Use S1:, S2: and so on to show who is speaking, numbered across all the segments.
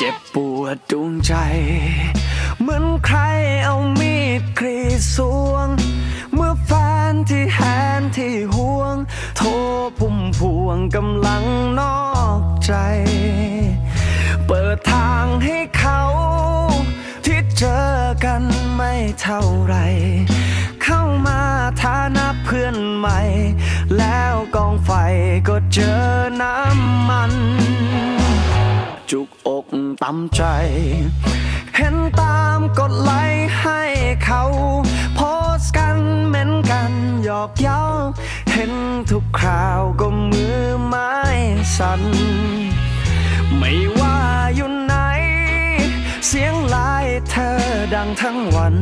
S1: เจ็บปวดดวงใจ เหมือนใครเอามีดกรีดสวง เมื่อแฟนที่แหนที่ห่วง โทรพุ่มพวงกำลังนอกใจ เปิดทางให้เขา ที่เจอกันไม่เท่าไร เข้ามาฐานะเพื่อนใหม่ แล้วกองไฟก็เจอน้ำมัน จุกอกตำใจ เห็นตามกดไลค์ให้เขา โพสกันเหมือนกันหยอกเย้า เห็นทุกคราวก็มือไม้สั่นไม่ว่าอยู่ไหน เสียงไลน์เธอดังทั้งวัน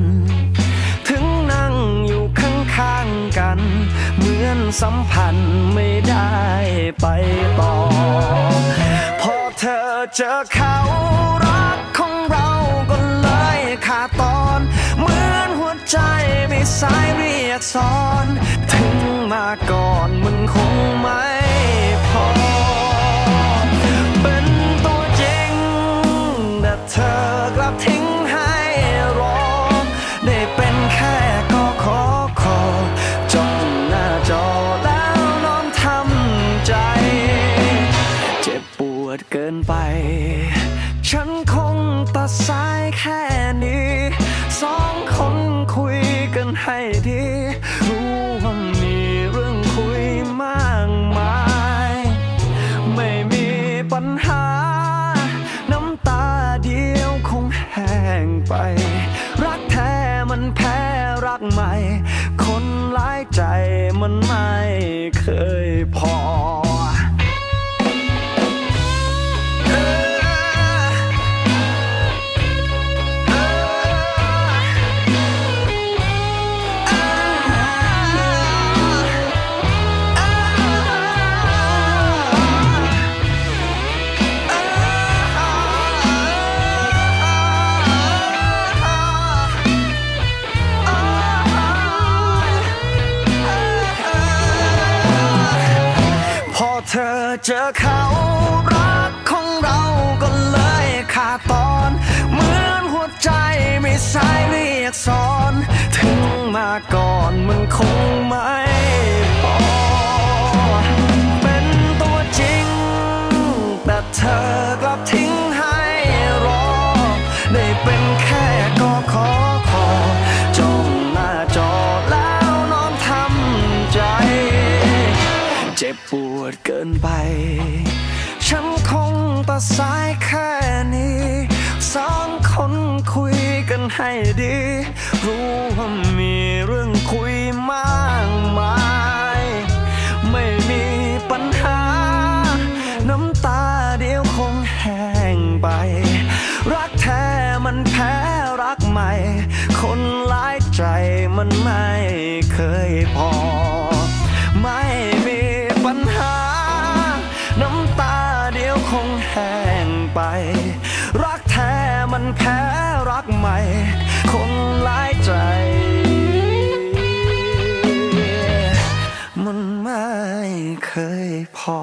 S1: ถึงนั่งอยู่ข้างๆกัน เหมือนสัมพันธ์ไม่ได้ไปต่อ เธอเจอเขารักของเราก็เลยขาดตอน เหมือนหัวใจไม่สายเรียกสอน เกินไป ฉันคงตัดสายแค่นี้ สองคนคุยกันให้ดี รู้ว่ามีเรื่องคุยมากมาย ไม่มีปัญหา น้ำตาเดียวคงแห้งไป รักแท้มันแพ้รักใหม่ คนหลายใจมันไม่เคยพอ เธอเจอเขารักของเราก็เลยขาดตอน เหมือนหัวใจไมีสายเรียกสอน ถึงมาก่อนมันคงไม่พอเป็นตัวจริง แต่เธอกลับทิ้งให้รอ ได้เป็นแค่ก็ขอขอจ้องหน้าจอแล้วนอนทำใจ เจ็บปวด กินไป ฉันคงตัดสายแค่นี้ สองคนคุยกันให้ดี รู้ว่ามีเรื่องคุยมากมาย ไม่มีปัญหา น้ำตาเดียวคงแห้งไป รักแท้มันแพ้รักใหม่ คนหลายใจมันไม่เคยพอ ไม่ รักใหม่ คนหลายใจ มันไม่เคยพอ